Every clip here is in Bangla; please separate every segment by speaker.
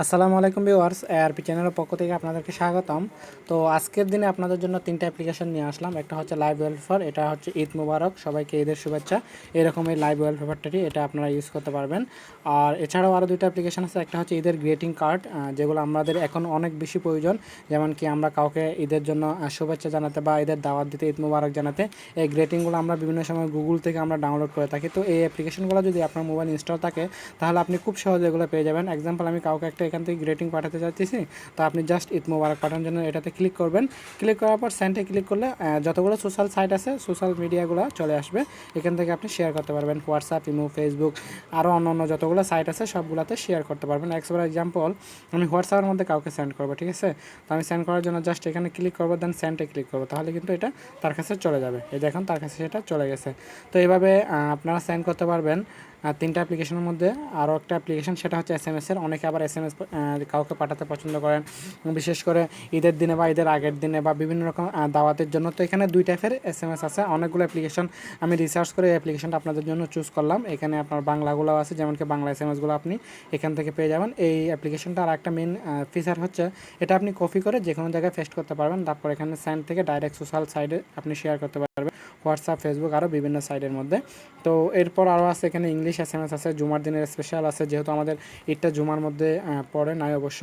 Speaker 1: আসসালামু আলাইকুম ভিউয়ার্স এআরপি চ্যানেলের পক্ষ থেকে আপনাদেরকে স্বাগতম। তো আজকের দিনে আপনাদের জন্য তিনটা অ্যাপ্লিকেশন নিয়ে আসলাম। একটা হচ্ছে লাইভ ওয়েলফেয়ার এটা হচ্ছে ঈদ মুবারক, সবাইকে ঈদের শুভেচ্ছা। এরকম এই লাইভ ওয়েলফেয়ারটি এটা আপনারা ইউজ করতে পারবেন। আর এছাড়াও আরও দুইটা অ্যাপ্লিকেশন আছে, একটা হচ্ছে ঈদের গ্রেটিং কার্ড যেগুলো আমাদের এখন অনেক বেশি প্রয়োজন। যেমন কি আমরা কাউকে ঈদের জন্য শুভেচ্ছা জানাতে বা ঈদের দাওয়াত দিতে, ঈদ মুবারক জানাতে, এই গ্রেটিংগুলো আমরা বিভিন্ন সময় গুগল থেকে আমরা ডাউনলোড করে থাকি। তো এই অ্যাপ্লিকেশনগুলো যদি আপনার মোবাইল ইনস্টল থাকে, তাহলে আপনি খুব সহজে এগুলো পেয়ে যাবেন। এক্সাম্পল আমি কাউকে একটা এখান থেকে গ্রেটিং পাঠাতে চাইতেছি তো আপনি জাস্ট ঈদ মোবারক পাঠানোর জন্য এটাতে ক্লিক করবেন। ক্লিক করার পর সেন্টে ক্লিক করলে যতগুলো সোশ্যাল সাইট আছে সোশ্যাল মিডিয়াগুলো চলে আসবে। এখান থেকে আপনি শেয়ার করতে পারবেন। হোয়াটসঅ্যাপ ইমো ফেসবুক আরও অন্য অন্য যতগুলো সাইট আছে, সবগুলোতে শেয়ার করতে পারবেন। এক্সফর এক্সাম্পল আমি হোয়াটসঅ্যাপের মধ্যে কাউকে সেন্ড করব, ঠিক আছে? তো আমি সেন্ড করার জন্য জাস্ট এখানে ক্লিক করব দেন সেন্টে ক্লিক করব। তাহলে কিন্তু এটা তার কাছে চলে যাবে। এই দেখুন, তার কাছে সেটা চলে গেছে। তো এইভাবে আপনারা সেন্ড করতে পারবেন। তিনটা অ্যাপ্লিকেশনের মধ্যে আরও একটা অ্যাপ্লিকেশন সেটা হচ্ছে এস এম এসের অনেকে আবার এস এম এস কাউকে পাঠাতে পছন্দ করেন, বিশেষ করে ঈদের দিনে বা ঈদের আগের দিনে বা বিভিন্ন রকম দাওয়াতের জন্য। তো এখানে দুই টাইপের এস এম এস আছে। অনেকগুলো অ্যাপ্লিকেশন আমি রিসার্চ করে এই অ্যাপ্লিকেশনটা আপনাদের জন্য চুজ করলাম। এখানে আপনার বাংলাগুলো আছে, যেমন কি বাংলা এস এম এসগুলো আপনি এখান থেকে পেয়ে যাবেন। এই অ্যাপ্লিকেশনটা আর একটা মেন ফিচার হচ্ছে, এটা আপনি কপি করে যে কোনো জায়গায় পেস্ট করতে পারবেন। তারপর এখানে সাইন থেকে ডাইরেক্ট সোশ্যাল সাইডে আপনি শেয়ার করতে পারবেন। হোয়াটসঅ্যাপ, ফেসবুক আরও বিভিন্ন সাইটের মধ্যে। তো এরপর আরও আছে এখানে ইংলিশ এস এম এস আছে, জুমার দিনের স্পেশাল আছে, যেহেতু আমাদের ঈদটা জুমার মধ্যে পড়ে নাই অবশ্য।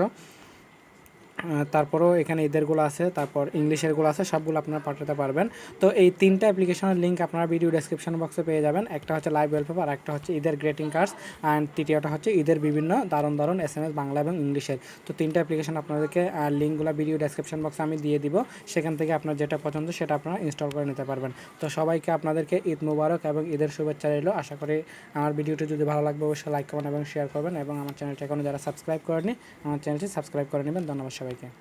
Speaker 1: তারপরেও এখানে ঈদেরগুলো আছে, তারপর ইংলিশেরগুলো আছে, সবগুলো আপনারা পাঠাতে পারবেন। তো এই তিনটা অ্যাপ্লিকেশনের লিঙ্ক আপনারা ভিডিও ডেসক্রিপশন বক্সে পেয়ে যাবেন। একটা হচ্ছে লাইভ ওয়েলপেপার আর একটা হচ্ছে ঈদের গ্রেটিং কার্ডস অ্যান্ড তৃতীয়টা হচ্ছে ঈদের বিভিন্ন দারুণ দারুণ এস এম এস বাংলা এবং ইংলিশের। তো তিনটা অ্যাপ্লিকেশন আপনাদেরকে লিঙ্কগুলো ভিডিও ডেসক্রিপশন বক্সে আমি দিয়ে দিব। সেখান থেকে আপনার যেটা পছন্দ সেটা আপনারা ইনস্টল করে নিতে পারবেন। তো সবাইকে আপনাদেরকে ঈদ মুবারক এবং ঈদের শুভেচ্ছা রইল। আশা করি আমার ভিডিওটি যদি ভালো লাগবে, অবশ্যই লাইক করবেন এবং শেয়ার করবেন। এবং আমার চ্যানেলটা এখনও যারা সাবস্ক্রাইব করেনি আমার চ্যানেলটি সাবস্ক্রাইব করে নেবেন। ধন্যবাদ সবাইকে